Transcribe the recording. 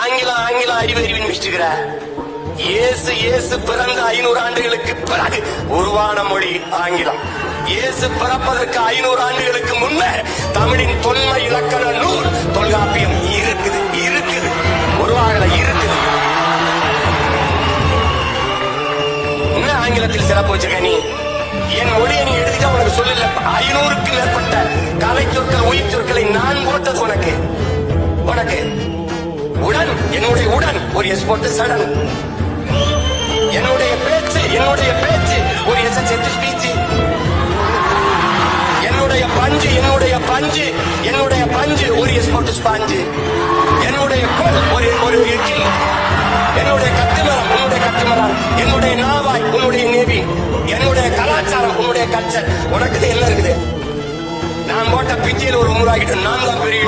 ஆங்கில ஆங்கில அறிவறிவின் வச்சுக்கிற இயேசு இயேசு பிறந்த ஐநூறு ஆண்டுகளுக்கு பிறகு உருவான மொழி ஆங்கிலம். இயேசு பிறப்பதற்கு ஐநூறு ஆண்டுகளுக்கு முன்னே தமிழின் தொன்மை இலக்கண நூல் தொல்காப்பியம் இருக்குது இருக்குது. உருவாகல இருக்குது. என்ன ஆங்கிலத்தில் சிறப்பு வச்சிருக்க நீ? என் மொழியை நீ எழுதிட்டா உனக்கு சொல்லல. ஐநூறுக்கு மேற்பட்ட கலை சொற்கள் உயிர் சொற்களை நான் போட்டது உனக்கு. உனக்கு. உடன் என்னுடைய உடன் ஒரு எஸ் போட்டு சடன் என்னுடைய பேச்சு என்னுடைய பேச்சு ஒரு எஸ் செத்து ஸ்பீச்சு என்னுடைய பஞ்சு என்னுடைய பஞ்சு என்னுடைய பஞ்சு ஒரு எஸ் போட்டு ஸ்பாஞ்சு என்னுடைய கோல் ஒரு ஒரு இட்லி. என்னுடைய கத்துமரம் உன்னுடைய கத்துமரம் என்னுடைய நாவாய் உன்னுடைய நேவி. என்னுடைய கலாச்சாரம் உன்னுடைய கல்ச்சர் உனக்கு என்ன இருக்குது. நான் போட்ட பிச்சையில் ஒரு மூணாகிட்டு நான் தான் பெரிய